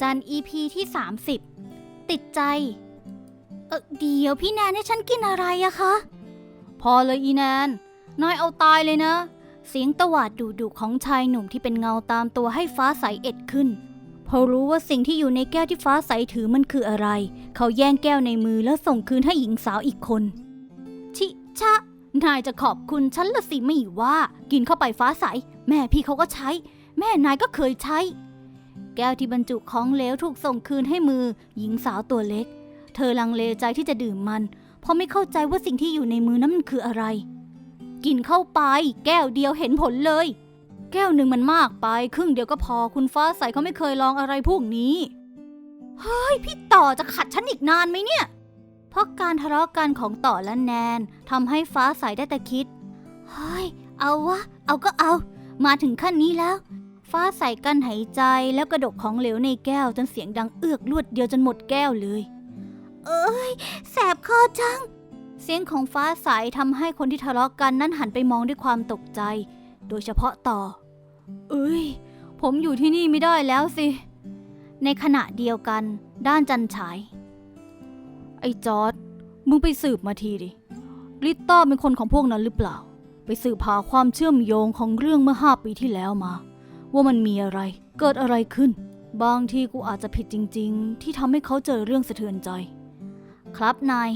จัน EP ที่ 30 ติดใจ เออเดี๋ยวพี่แนนให้ฉันกินอะไรอะคะ พอเลยอีแนน นายเอาตายเลยนะ เสียงตวาดดุดุของชายหนุ่มที่เป็นเงาตามตัวให้ฟ้าใสเอ็ดขึ้น พอรู้ว่าสิ่งที่อยู่ในแก้วที่ฟ้าใสถือมันคืออะไร เขาแย่งแก้วในมือแล้วส่งคืนให้หญิงสาวอีกคน ชิชะ นายจะขอบคุณฉันละสิไม่ว่า กินเข้าไปฟ้าใส แม่พี่เขาก็ใช้ แม่นายก็เคยใช้ แก้วที่บรรจุของเหลวถูกส่งคืนให้มือ หญิงสาวตัวเล็ก เธอลังเลใจที่จะดื่มมัน เพราะไม่เข้าใจว่าสิ่งที่อยู่ในมือนั้นมันคืออะไร กินเข้าไป แก้วเดียวเห็นผลเลย แก้วหนึ่งมันมากไป ครึ่งเดียวก็พอคุณฟ้าใสเขาไม่เคยลองอะไรพวกนี้เฮ้ยพี่ต่อจะขัดฉันอีกนานไหมเนี่ย เพราะการทะเลาะกันของต่อและแนนทำให้ฟ้าใสได้แต่คิดเฮ้ยเอาวะเอาก็เอา มาถึงขั้นนี้แล้ว ฟ้าใสกันหายใจแล้วกระดกของเหลวในแก้วจนเสียงดังเอือกลวดเดียวจนหมดแก้วเลย เอ้ย แสบคอจัง เสียงของฟ้าใสทำให้คนที่ทะเลาะกันนั้นหันไปมองด้วยความตกใจ โดยเฉพาะต่อ เอ้ย ผมอยู่ที่นี่ไม่ได้แล้วสิ ในขณะเดียวกัน ด้านจันฉาย ไอ้จอร์ดมึงไปสืบมาทีดิ ลิตต้าเป็นคนของพวกนั้นหรือเปล่า ไปสืบหาความเชื่อมโยงของเรื่องเมื่อห้าปีที่แล้วมา ว่ามันมีอะไร เกิดอะไรขึ้น บางทีกูอาจจะผิดจริง ๆ ที่ทำให้เขาเจอเรื่องสะเทือนใจ ครับนาย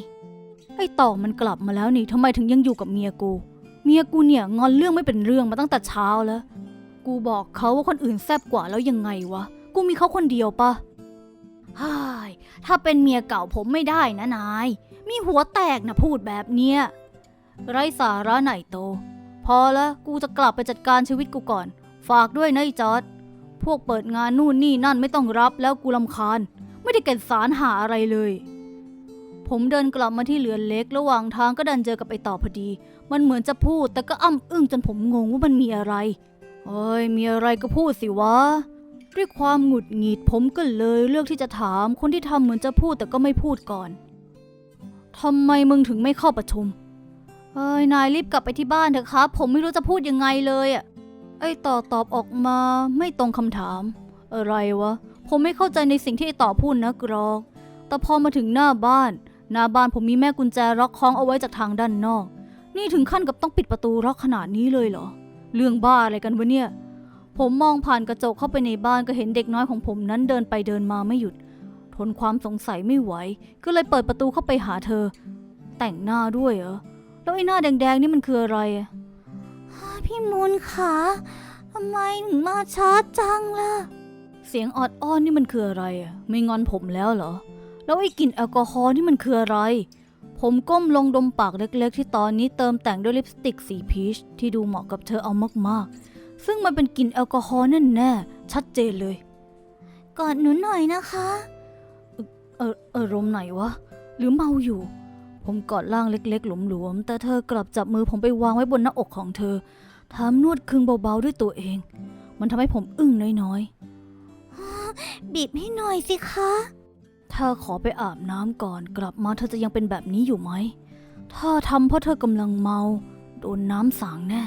ไอ้ต่อมันกลับมาแล้วนี่ทำไมถึงยังอยู่กับเมียกู เมียกูเนี่ยงอนเรื่องไม่เป็นเรื่องมาตั้งแต่เช้าแล้ว กูบอกเขาว่าคนอื่นแซบกว่าแล้วยังไงวะ กูมีเขาคนเดียวปะฮ่ายถ้าเป็นเมียเก่าผมไม่ได้นะนาย มีหัวแตกนะพูดแบบเนี้ย ไร้สาระไหนโต พอละกูจะกลับไปจัดการชีวิตกูก่อน ฝากด้วยนะไอ้จอร์ดพวกเปิดงานนู่นนี่นั่นไม่ต้องรับแล้วกูลำคาญ ไม่ได้เก็บสารหาอะไรเลย ผมเดินกลับมาที่เรือนเล็กระหว่างทางก็ดันเจอกับไอ้ต่อพอดี มันเหมือนจะพูดแต่ก็อ้ำอึ้งจนผมงงว่ามันมีอะไร เอ้ยมีอะไรก็พูดสิวะ ด้วยความหงุดหงิดผมก็เลยเลือกที่จะถามคนที่ทำเหมือนจะพูดแต่ก็ไม่พูดก่อนทำไมมึงถึงไม่เข้าประชุม เอ้ยนายรีบกลับไปที่บ้านเถอะครับ ผมไม่รู้จะพูดยังไงเลยอะ ไอ้ต่อตอบออกมาไม่ตรงคำถาม อะไรวะ ผมไม่เข้าใจในสิ่งที่ไอ้ต่อพูดนะกรอก แต่พอมาถึงหน้าบ้าน หน้าบ้านผมมีแม่กุญแจล็อกคล้องเอาไว้จากทางด้านนอก นี่ถึงขั้นกับต้องปิดประตูล็อกขนาดนี้เลยเหรอ เรื่องบ้าอะไรกันวะเนี่ย ผมมองผ่านกระจกเข้าไปในบ้านก็เห็นเด็กน้อยของผมนั้นเดินไปเดินมาไม่หยุด ทนความสงสัยไม่ไหว ก็เลยเปิดประตูเข้าไปหาเธอ แต่งหน้าด้วยเหรอ แล้วไอ้หน้าแดงๆนี่มันคืออะไรอะ พี่มูลขาทำไมถึงมาช้าจังล่ะ เสียงออดอ้อนนี่มันคืออะไรอะไม่งอนผมแล้วเหรอ แล้วไอ้กลิ่นแอลกอฮอล์นี่มันคืออะไร ผมก้มลงดมปากเล็กๆ ที่ตอนนี้เติมแต่งด้วยลิปสติกสีพีชที่ดูเหมาะกับเธอเอามากๆ ซึ่งมันเป็นกลิ่นแอลกอฮอล์แน่ๆชัดเจนเลย กอดหนูหน่อยนะคะ เออเออรมณ์ไหนวะ หรือเมาอยู่ผมกอดร่างเล็กๆ หลวมๆ แต่เธอกลับจับมือผมไปวางไว้บนหน้าอกของเธอ ถามนวดครึงเบาๆด้วยตัวเอง มันทำให้ผมอึ้งน้อยๆ บีบให้หน่อยสิคะ ถ้าขอไปอาบน้ำก่อนกลับมาเธอจะยังเป็นแบบนี้อยู่ไหม ถ้าทำเพราะเธอกำลังเมา โดนน้ำสางแน่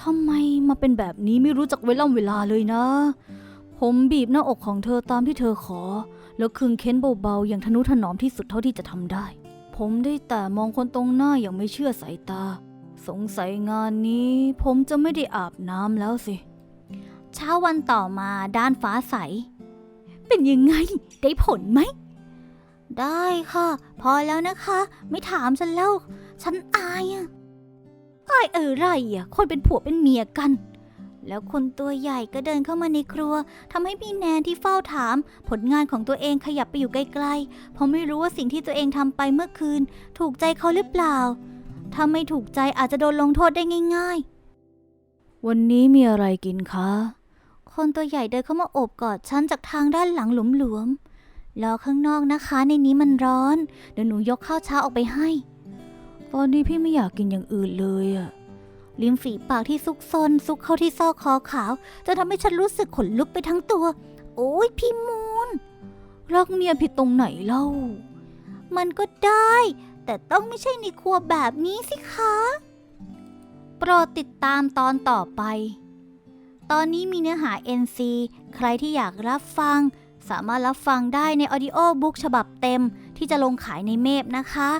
ทำไมมาเป็นแบบนี้ไม่รู้จักเวลาเวลาเลยนะ ผมบีบหน้าอกของเธอตามที่เธอขอ แล้วคึงเค้นเบาๆ อย่างทนุถนอมที่สุดเท่าที่จะทำได้ ผมได้แต่มองคนตรงหน้าอย่างไม่เชื่อสายตา สงสัยงานนี้ ผมจะไม่ได้อาบน้ำแล้วสิ เช้าวันต่อมาด้านฟ้าใส เป็นยังไง ได้ผลไหม ได้ค่ะ พอแล้วนะคะ ไม่ถามฉันแล้ว ฉันอายอะอายอะไรอะคนเป็นผัวเป็นเมียกัน แล้วคนตัวใหญ่ก็เดินเข้ามาในครัวทำให้พี่แนนที่เฝ้าถาม ผลงานของตัวเองขยับไปอยู่ไกลๆเพราะไม่รู้ว่าสิ่งที่ตัวเองทำไปเมื่อคืน ถูกใจเขาหรือเปล่า ถ้าไม่ถูกใจอาจจะโดนลงโทษได้ง่ายๆ วันนี้มีอะไรกินคะ คนตัวใหญ่เดินเข้ามาโอบกอดฉันจากทางด้านหลังหลวมๆรอข้างนอกนะคะ ในนี้มันร้อน เดี๋ยวหนูยกข้าวเช้าออกไปให้ ตอนนี้พี่ไม่อยากกินอย่างอื่นเลยอะริมฝีปากที่ซุกซนซุกเข้าที่ซอกคอขาวจะทำให้ฉันรู้สึกขนลุกไปทั้งตัว โอ้ยพี่มูนรักเมียผิดตรงไหนเล่า มันก็ได้ แต่ต้องไม่ใช่ในครัวแบบนี้สิคะ โปรดติดตามตอนต่อไป ตอนนี้มีเนื้อหา NC ใครที่อยากรับฟัง สามารถรับฟังได้ใน Audio Book ฉบับเต็มที่จะลงขายในเมพนะคะ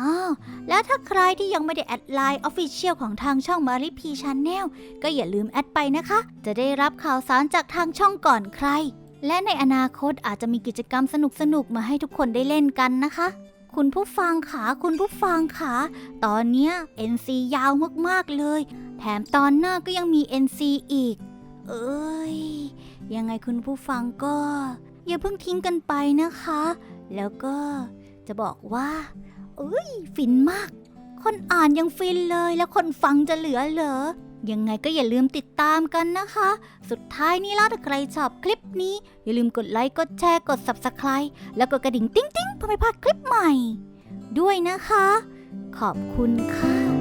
อ้าวแล้วถ้าใครที่ยังไม่ได้แอดไลน์ Official ของทางช่อง Mari P Channel ก็อย่าลืมแอดไปนะคะ จะได้รับข่าวสารจากทางช่องก่อนใคร และในอนาคตอาจจะมีกิจกรรมสนุกๆ มาให้ทุกคนได้เล่นกันนะคะ คุณผู้ฟังขาคุณผู้ฟังขาตอนเนี้ย NC ยาวมากๆเลย แถมตอนหน้าก็ยังมี NC อีก เอ้ย ยังไงคุณผู้ฟังก็ อย่าเพิ่งทิ้งกันไปนะคะ แล้วก็จะบอกว่าเอ้ย ฟินมาก คนอ่านยังฟินเลยแล้วคนฟังจะเหลือเหรอ ยังไงก็อย่าลืมติดตามกันนะคะ สุดท้ายนี้แล้วถ้าใครชอบคลิปนี้ อย่าลืมกดไลค์ กดแชร์ กด Subscribe แล้วกดกระดิ่งติ๊งๆเพื่อไม่พลาดคลิปใหม่ ด้วยนะคะ ขอบคุณค่ะ